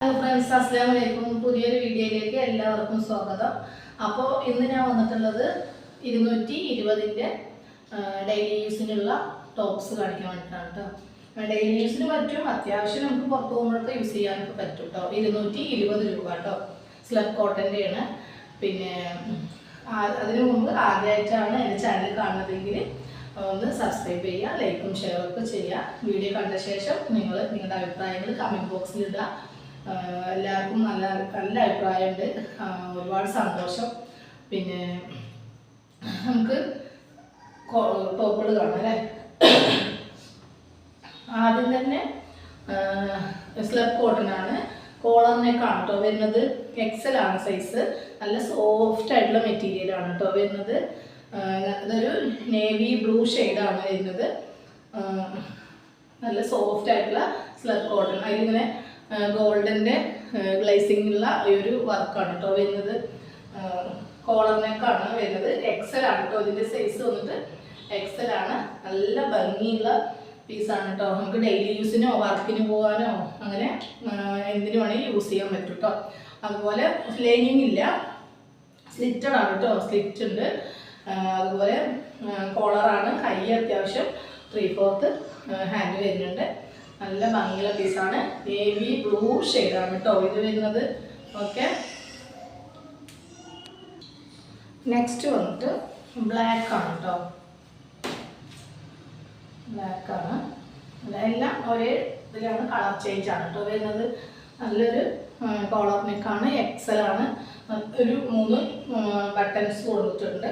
Friends അസ്ലാം വലൈക്കും പുതിയൊരു വീഡിയോയിലേക്ക് എല്ലാവർക്കും സ്വാഗതം. അപ്പോൾ ഇന്ന് ഞാൻ വന്നിട്ടുള്ളത് ഇരുന്നൂറ്റി ഇരുപതിന്റെ ഡെയിലി യൂസിനുള്ള ടോപ്സ് കാണിക്കാൻ വേണ്ടിയിട്ടാണ് കേട്ടോ ഡെയിലി യൂസിന് പറ്റും. അത്യാവശ്യം നമുക്ക് പുറത്ത് പോകുമ്പോഴൊക്കെ യൂസ് ചെയ്യാനൊക്കെ പറ്റും കേട്ടോ ഇരുന്നൂറ്റി ഇരുപത് രൂപ കേട്ടോ സ്ലബ് കോട്ടന്റെയാണ് പിന്നെ അതിനു മുമ്പ് ആദ്യമായിട്ടാണ് എന്റെ ചാനൽ കാണുന്നതെങ്കിൽ ഒന്ന് സബ്സ്ക്രൈബ് ചെയ്യുക ലൈക്കും ഷെയറും ഒക്കെ ചെയ്യുക. വീഡിയോ കണ്ട ശേഷം നിങ്ങൾ നിങ്ങളുടെ അഭിപ്രായങ്ങൾ കമന്റ് ബോക്സിൽ ഇടുക. എല്ലാവർക്കും നല്ല നല്ല അഭിപ്രായമുണ്ട്. ഒരുപാട് സന്തോഷം. പിന്നെ നമുക്ക് ടോപ്പുകൾ കാണാം അല്ലേ? ആദ്യം തന്നെ സ്ലബ് കോട്ടൺ ആണ് കോളർ ആണ് കേട്ടോ വരുന്നത് എക്സൽ ആണ് സൈസ് നല്ല സോഫ്റ്റ് ആയിട്ടുള്ള മെറ്റീരിയൽ ആണ് കേട്ടോ വരുന്നത്. അതൊരു നേവി ബ്ലൂ ആണ് വരുന്നത്. നല്ല സോഫ്റ്റ് ആയിട്ടുള്ള സ്ലബ് കോട്ടൺ അതിലിങ്ങനെ ഗോൾഡന്റെ ഗ്ലേസിംഗ് ഉള്ള ഈ ഒരു വർക്കാണ് കേട്ടോ വരുന്നത്. കോളർ നെക്കാണ് വരുന്നത്. എക്സൽ ആണ് കേട്ടോ. ഇതിന്റെ സൈസ് വന്നിട്ട് എക്സൽ ആണ്. നല്ല ഭംഗിയുള്ള പീസാണ് കേട്ടോ. നമുക്ക് ഡെയിലി യൂസിനോ വർക്കിന് പോകാനോ അങ്ങനെ എന്തിനു വേണമെങ്കിൽ യൂസ് ചെയ്യാൻ പറ്റും കേട്ടോ. അതുപോലെ ലൈനിങ് ഇല്ല. സ്ലിറ്റഡ് ആണ് കേട്ടോ. സ്ലിറ്റ് ഉണ്ട്. അതുപോലെ കോളറാണ് കൈ അത്യാവശ്യം. ത്രീ ഫോർത്ത് ഹാൻഡ് വരുന്നുണ്ട്. നല്ല ഭംഗിയുള്ള പീസാണ്. നേവി ബ്ലൂ ഷെയ്ഡാണ് കേട്ടോ ഇത് വരുന്നത്. ഓക്കെ നെക്സ്റ്റ് വന്നിട്ട് ബ്ലാക്ക് ആണ് കേട്ടോ ബ്ലാക്ക് ആണ്. എല്ലാം ഒരേ ഇതിലാണ് കളർ ചേഞ്ച് ആണ് കേട്ടോ വരുന്നത്. നല്ലൊരു കോളർ നെക്കാണ് എക്സൽ ആണ്. ഒരു മൂന്ന് ബട്ടൺസ് കൊടുത്തിട്ടുണ്ട്.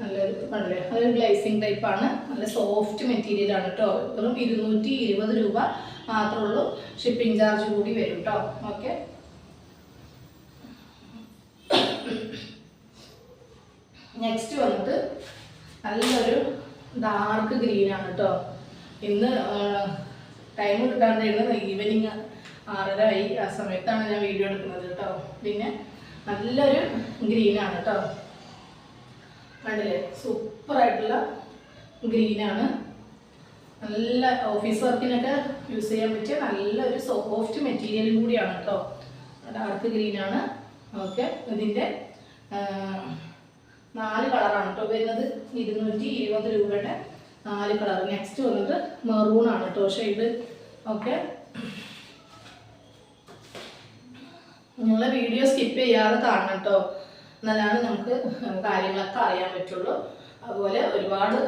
നല്ലൊരു കണ്ടില്ലേ അതൊരു ഗ്ലൈസിങ് ടൈപ്പാണ് നല്ല സോഫ്റ്റ് മെറ്റീരിയൽ ആണ് കേട്ടോ വെറും ഇരുന്നൂറ്റി ഇരുപത് രൂപ മാത്രമേ ഉള്ളൂ. ഷിപ്പിംഗ് ചാർജ് കൂടി വരും കേട്ടോ ഓക്കെ നെക്സ്റ്റ് വന്നിട്ട് നല്ലൊരു ഡാർക്ക് ഗ്രീൻ ആണ് കേട്ടോ ഇന്ന് ടൈം കിട്ടാണ്ടായിരുന്നു ഈവനിങ് ആറര ആയി. ആ സമയത്താണ് ഞാൻ വീഡിയോ എടുക്കുന്നത് കേട്ടോ പിന്നെ നല്ലൊരു ഗ്രീനാണ് കേട്ടോ കണ്ടില്ലേ? സൂപ്പറായിട്ടുള്ള ഗ്രീനാണ്. നല്ല ഓഫീസ് വർക്കിനൊക്കെ യൂസ് ചെയ്യാൻ പറ്റിയ നല്ലൊരു സോഫ്റ്റ് മെറ്റീരിയലും കൂടിയാണ് കേട്ടോ ഡാർക്ക് ഗ്രീനാണ് ഓക്കെ ഇതിന്റെ നാല് കളറാണ് കേട്ടോ വരുന്നത്. ഇരുന്നൂറ്റി ഇരുപത് രൂപയുടെ നാല് കളർ നെക്സ്റ്റ് വന്നത് മെറൂൺ ആണ് കേട്ടോ ഷെയ്ഡ് ഓക്കെ നിങ്ങളെ വീഡിയോ സ്കിപ്പ് ചെയ്യാതെ കാണണം കേട്ടോ എന്നാലാണ് നമുക്ക് കാര്യങ്ങളൊക്കെ അറിയാൻ പറ്റുള്ളൂ. അതുപോലെ ഒരുപാട്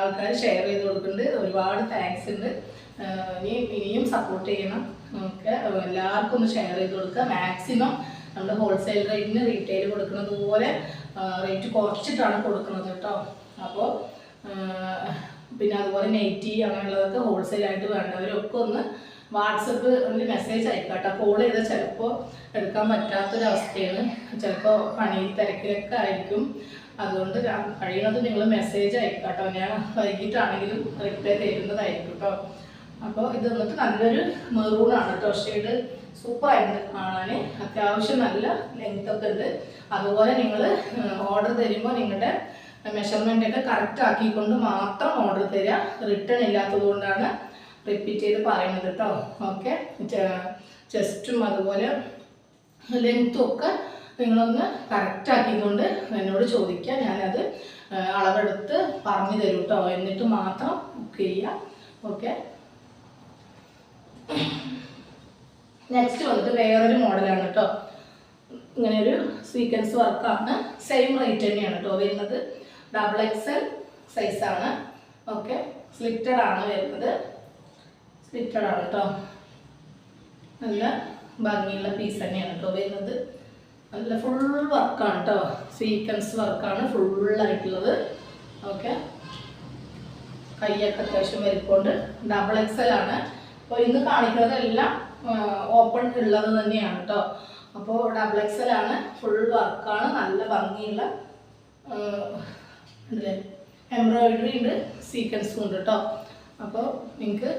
ആൾക്കാർ ഷെയർ ചെയ്ത് കൊടുക്കുന്നുണ്ട്. ഒരുപാട് താങ്ക്സ് ഉണ്ട്. ഇനി ഇനിയും സപ്പോർട്ട് ചെയ്യണം. നമുക്ക് എല്ലാവർക്കും ഒന്ന് ഷെയർ ചെയ്ത് കൊടുക്കുക. മാക്സിമം നമ്മൾ ഹോൾസെയിൽ റേറ്റിന് റീറ്റെയിൽ കൊടുക്കുന്നത് പോലെ റേറ്റ് കുറച്ചിട്ടാണ് കൊടുക്കുന്നത് കേട്ടോ. അപ്പോൾ പിന്നെ അതുപോലെ നെയ്റ്റി അങ്ങനെയുള്ളതൊക്കെ ഹോൾസെയിലായിട്ട് വേണ്ടവരൊക്കെ ഒന്ന് വാട്സപ്പ് ഒന്ന് മെസ്സേജ് അയക്കാട്ടോ. കോൾ ചെയ്താൽ ചിലപ്പോൾ എടുക്കാൻ പറ്റാത്തൊരവസ്ഥയാണ്. ചിലപ്പോൾ പണി തിരക്കിലൊക്കെ ആയിരിക്കും. അതുകൊണ്ട് കഴിയുന്നത് നിങ്ങൾ മെസ്സേജ് അയക്കാട്ടോ. ഞാൻ വൈകിട്ടാണെങ്കിലും റിപ്ലൈ തരുന്നതായിരിക്കും കേട്ടോ അപ്പോൾ ഇത് വന്നിട്ട് നല്ലൊരു മെറൂണാണ് കേട്ടോ ഷെയ്ഡ് സൂപ്പറായിട്ട് കാണാൻ അത്യാവശ്യം നല്ല ലെങ്ത് ഒക്കെ ഉണ്ട്. അതുപോലെ നിങ്ങൾ ഓർഡർ തരുമ്പോൾ നിങ്ങളുടെ മെഷർമെന്റ് ഒക്കെ കറക്റ്റ് ആക്കിക്കൊണ്ട് മാത്രം ഓർഡർ തരിക റിട്ടേൺ ഇല്ലാത്തത് കൊണ്ടാണ് റിപ്പീറ്റ് ചെയ്ത് പറയുന്നത് കേട്ടോ. ഓക്കെ ചെസ്റ്റും അതുപോലെ ലെങ്ത്തും ഒക്കെ നിങ്ങളൊന്ന് കറക്റ്റ് ആക്കിക്കൊണ്ട് എന്നോട് ചോദിക്കുക. ഞാനത് അളവെടുത്ത് പറഞ്ഞു തരും കേട്ടോ. എന്നിട്ട് മാത്രം ബുക്ക് ചെയ്യുക. ഓക്കെ നെക്സ്റ്റ് വന്നിട്ട് വേറൊരു മോഡലാണ് കേട്ടോ. ഇങ്ങനെ ഒരു സീക്വൻസ് വർക്കാണ് സെയിം റേറ്റ് തന്നെയാണ് കേട്ടോ വരുന്നത്. ഡബിൾ എക്സൽ സൈസാണ് ഓക്കെ സ്ലിറ്റഡ് ആണ് വരുന്നത്. സ്ലിറ്റഡ് ആണ് കേട്ടോ. നല്ല ഭംഗിയുള്ള പീസ് തന്നെയാണ് കേട്ടോ വരുന്നത്. നല്ല ഫുൾ വർക്കാണ് കേട്ടോ. സീക്വൻസ് വർക്കാണ് ഫുള്ളായിട്ടുള്ളത് ഓക്കെ കൈയൊക്കെ അത്യാവശ്യം വലിപ്പമുണ്ട്. ഡബിൾ എക്സൽ ആണ്. അപ്പോൾ ഇന്ന് കാണിക്കുന്നതെല്ലാം ഓപ്പൺ ഉള്ളത് തന്നെയാണ് കേട്ടോ. അപ്പോൾ ഡബിൾ എക്സൽ ആണ്. ഫുൾ വർക്കാണ് നല്ല ഭംഗിയുള്ള എംബ്രോയിഡറി ഉണ്ട് സീക്വൻസും ഉണ്ട് കേട്ടോ. അപ്പോൾ നിങ്ങൾക്ക്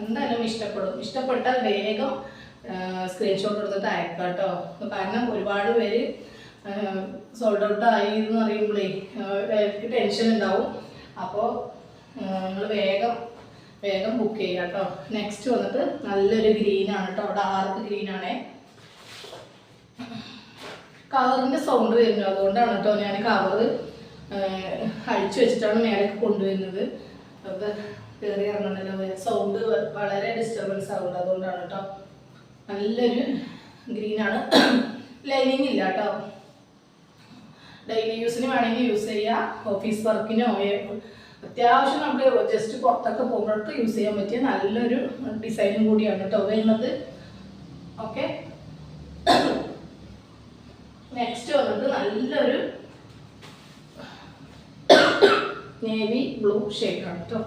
എന്തായാലും ഇഷ്ടപ്പെടും. ഇഷ്ടപ്പെട്ടാൽ വേഗം സ്ക്രീൻഷോട്ട് എടുത്തിട്ട് അയക്കാം കേട്ടോ കാരണം ഒരുപാട് പേര് സോൾഡ് ഔട്ട് ആയി എന്ന് പറയുമ്പോഴേ ടെൻഷൻ ഉണ്ടാവും. അപ്പോൾ നിങ്ങൾ വേഗം വേഗം ബുക്ക് ചെയ്യുക കേട്ടോ നെക്സ്റ്റ് വന്നിട്ട് നല്ലൊരു ഗ്രീൻ ആണ് കേട്ടോ ഡാർക്ക് ഗ്രീൻ ആണേ? കവറിന്റെ സൗണ്ട് വരുന്നു. അതുകൊണ്ടാണ് കേട്ടോ ഞാൻ കവറ് അഴിച്ചു വെച്ചിട്ടാണ് മേലേക്ക് കൊണ്ടുവരുന്നത്. അത് കയറി ഇറങ്ങണല്ലോ സൗണ്ട് വളരെ ഡിസ്റ്റർബൻസ് ആവുന്നുണ്ട്. അതുകൊണ്ടാണ് കേട്ടോ നല്ലൊരു ഗ്രീനാണ് ലൈനിങ് ഇല്ല കേട്ടോ ഡെയിലി യൂസിന് വേണമെങ്കിൽ യൂസ് ചെയ്യാം. ഓഫീസ് വർക്കിനോ അത്യാവശ്യം നമുക്ക് ജസ്റ്റ് പുറത്തൊക്കെ പോകുമ്പോഴൊക്കെ യൂസ് ചെയ്യാൻ പറ്റിയ നല്ലൊരു ഡിസൈനും കൂടിയാണ് കേട്ടോ വരുന്നത്. ഓക്കെ നെക്സ്റ്റ് വന്നത് നല്ലൊരു നേവി ബ്ലൂ ഷെയ്ഡാണ് കേട്ടോ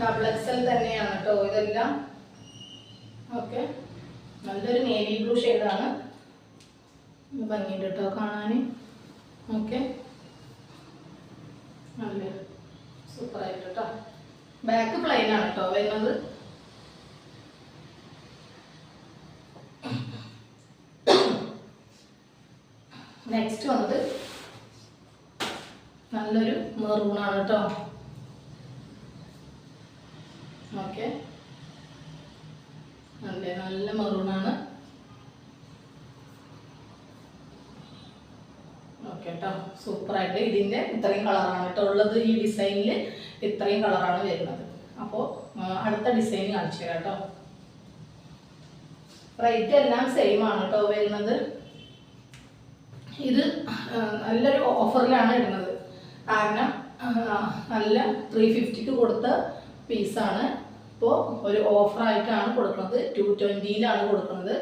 ഡബിൾ എക്സൽ തന്നെയാണ് കേട്ടോ ഇതെല്ലാം. ഓക്കെ നല്ലൊരു നേവി ബ്ലൂ ഷെയ്ഡാണ് ഭംഗിയുണ്ട് കേട്ടോ കാണാൻ ഓക്കെ നല്ല സൂപ്പറായിട്ട് കേട്ടോ ബാക്ക് പ്ലെയിൻ ആണ് കേട്ടോ വരുന്നത്. നെക്സ്റ്റ് വന്നത് നല്ലൊരു മെറൂണാണ് കേട്ടോ ഓക്കെ. നല്ല മെറൂണാണ്. ഓക്കെ കേട്ടോ സൂപ്പറായിട്ട് ഇതിന്റെ ഇത്രയും കളറാണ് കേട്ടോ ഉള്ളത് ഈ ഡിസൈനിൽ ഇത്രയും കളറാണ് വരുന്നത്. അപ്പോൾ അടുത്ത ഡിസൈൻ കാണിച്ചു കേട്ടോ റേറ്റ് എല്ലാം സെയിം ആണ് കേട്ടോ വരുന്നത്. ഇത് നല്ലൊരു ഓഫറിലാണ് ഇടുന്നത് കാരണം നല്ല ത്രീ ഫിഫ്റ്റിക്ക് കൊടുത്ത പീസാണ് ഇപ്പോൾ ഒരു ഓഫറായിട്ടാണ് കൊടുക്കുന്നത്. ടു ട്വന്റിയിലാണ് കൊടുക്കുന്നത്.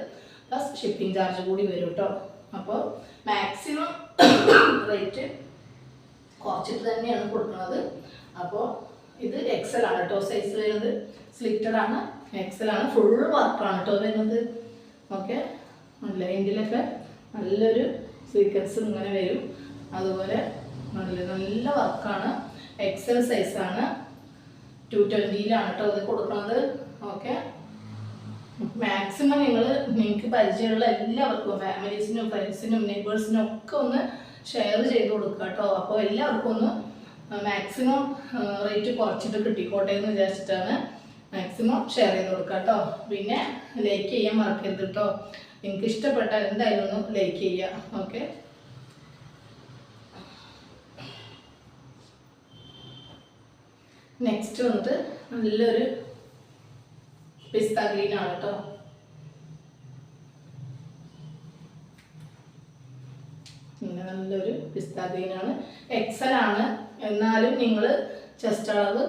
പ്ലസ് ഷിപ്പിംഗ് ചാർജ് കൂടി വരും കേട്ടോ അപ്പോൾ മാക്സിമം റേറ്റ് കുറച്ചിട്ട് തന്നെയാണ് കൊടുക്കുന്നത്. അപ്പോൾ ഇത് എക്സൽ ആണ് കേട്ടോ സൈസ് വരുന്നത്. സ്ലിറ്റഡ് ആണ്. എക്സൽ ആണ്. ഫുൾ വർക്കാണ് കേട്ടോ വരുന്നത്. ഓക്കെ എൻഡിലൊക്കെ നല്ലൊരു സീക്വൻസ് ഇങ്ങനെ വരും. അതുപോലെ നല്ല നല്ല വർക്കാണ് എക്സൽ സൈസാണ് ടു ട്വന്റിയിലാണ് കേട്ടോ ഇത് കൊടുക്കുന്നത്. ഓക്കെ. മാക്സിമം നിങ്ങൾ നിങ്ങൾക്ക് പരിചയമുള്ള എല്ലാവർക്കും ഫാമിലീസിനും ഫ്രണ്ട്സിനും നെയ്ബേഴ്സിനും ഒക്കെ ഒന്ന് ഷെയർ ചെയ്ത് കൊടുക്കുക കേട്ടോ അപ്പോൾ എല്ലാവർക്കും ഒന്ന് മാക്സിമം റേറ്റ് കുറച്ചിട്ട് കിട്ടിക്കോട്ടെ എന്ന് വിചാരിച്ചിട്ടാണ് മാക്സിമം ഷെയർ ചെയ്ത് കൊടുക്കുക കേട്ടോ പിന്നെ ലൈക്ക് ചെയ്യാൻ മറക്കരുത് കേട്ടോ നിങ്ങൾക്ക് ഇഷ്ടപ്പെട്ടാൽ എന്തായാലും ഒന്ന് ലൈക്ക് ചെയ്യുക. ഓക്കെ. നെക്സ്റ്റ് വന്നിട്ട് നല്ലൊരു പിസ്ത ആണ് കേട്ടോ ഇങ്ങനെ നല്ലൊരു പിസ്ത എക്സൽ ആണ്. എന്നാലും നിങ്ങൾ ചെസ്റ്റ് അളവ്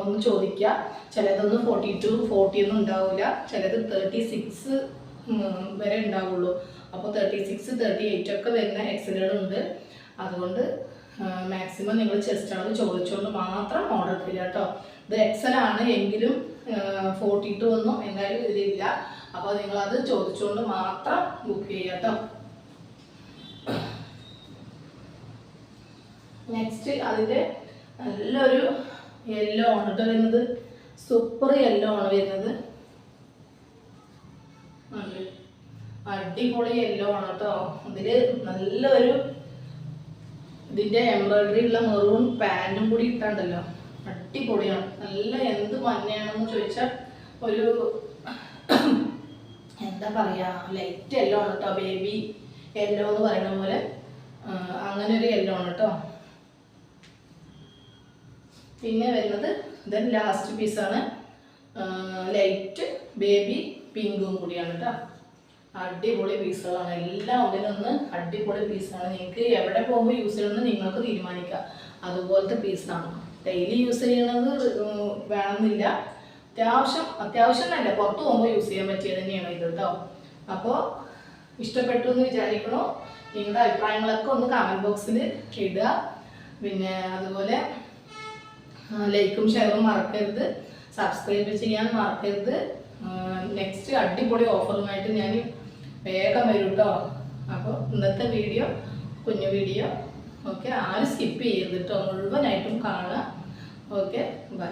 ഒന്ന് ചോദിക്കുക ചിലതൊന്നും ഫോർട്ടി ടു ഫോർട്ടി ഒന്നും ഉണ്ടാവില്ല ചിലത് തേർട്ടി സിക്സ് വരെ ഉണ്ടാവുള്ളൂ. അപ്പോൾ തേർട്ടി സിക്സ് തേർട്ടി എയ്റ്റ് ഒക്കെ വരുന്ന എക്സലുകളുണ്ട് അതുകൊണ്ട് മാക്സിമം നിങ്ങൾ ചെസ്റ്റ് അളവ് ചോദിച്ചുകൊണ്ട് മാത്രം ഓർഡർ ചെയ്യുക കേട്ടോ. ഇത് എക്സൽ ആണ് എങ്കിലും ഫോർട്ടി ടു ഒന്നും എന്തായാലും ഇതിലില്ല. അപ്പോൾ നിങ്ങളത് ചോദിച്ചുകൊണ്ട് മാത്രം ബുക്ക് ചെയ്യുക കേട്ടോ. നെക്സ്റ്റ് അതിന്റെ നല്ലൊരു യെല്ലോ ആണ് കേട്ടോ വരുന്നത്. സൂപ്പർ യെല്ലോ ആണ് വരുന്നത്. അടിപൊളി യെല്ലോ ആണ് കേട്ടോ. ഇതിൽ നല്ലൊരു ഇതിന്റെ എംബ്രോയിഡറി ഉള്ള മെറൂൺ പാന്റും കൂടി ഇട്ടാണ്ടല്ലോ. അടിപൊളിയാണ്. നല്ല എന്ത് മഞ്ഞയാണെന്ന് ചോദിച്ചാൽ ഒരു എന്താ പറയാ ലൈറ്റ് യെല്ലോ ആണ് കേട്ടോ ബേബി യെല്ലോ എന്ന് പറയുന്ന പോലെ. അങ്ങനെ ഒരു യെല്ലോ ആണ് കേട്ടോ പിന്നെ വരുന്നത് ഇത് ലാസ്റ്റ് പീസാണ് ലൈറ്റ് ബേബി പിങ്കും കൂടിയാണ് കേട്ടോ അടിപൊളി പീസുകളാണ്. എല്ലാം ഒന്നിനൊന്ന് അടിപൊളി പീസാണ്. നിങ്ങൾക്ക് എവിടെ പോകുമ്പോൾ യൂസ് ചെയ്യണമെന്ന് നിങ്ങൾക്ക് തീരുമാനിക്കാം. അതുപോലത്തെ പീസാണ്. ഡെയിലി യൂസ് ചെയ്യണത് വേണമെന്നില്ല. അത്യാവശ്യം അത്യാവശ്യം എന്നല്ല പുറത്ത് പോകുമ്പോൾ യൂസ് ചെയ്യാൻ പറ്റിയത് തന്നെയാണ് ഇത് കേട്ടോ അപ്പോൾ ഇഷ്ടപ്പെട്ടു എന്ന് വിചാരിക്കണോ. നിങ്ങളുടെ അഭിപ്രായങ്ങളൊക്കെ ഒന്ന് കമന്റ് ബോക്സിൽ ഇടുക. പിന്നെ അതുപോലെ ലൈക്കും ഷെയറും മറക്കരുത്. സബ്സ്ക്രൈബ് ചെയ്യാൻ മറക്കരുത്. നെക്സ്റ്റ് അടിപൊളി ഓഫറുമായിട്ട് ഞാൻ വേഗം വരും കേട്ടോ അപ്പോൾ ഇന്നത്തെ വീഡിയോ കുഞ്ഞു വീഡിയോ ഓക്കെ ആരും സ്കിപ്പ് ചെയ്യരുത് കേട്ടോ മുഴുവനായിട്ടും കാണുക. Okay bye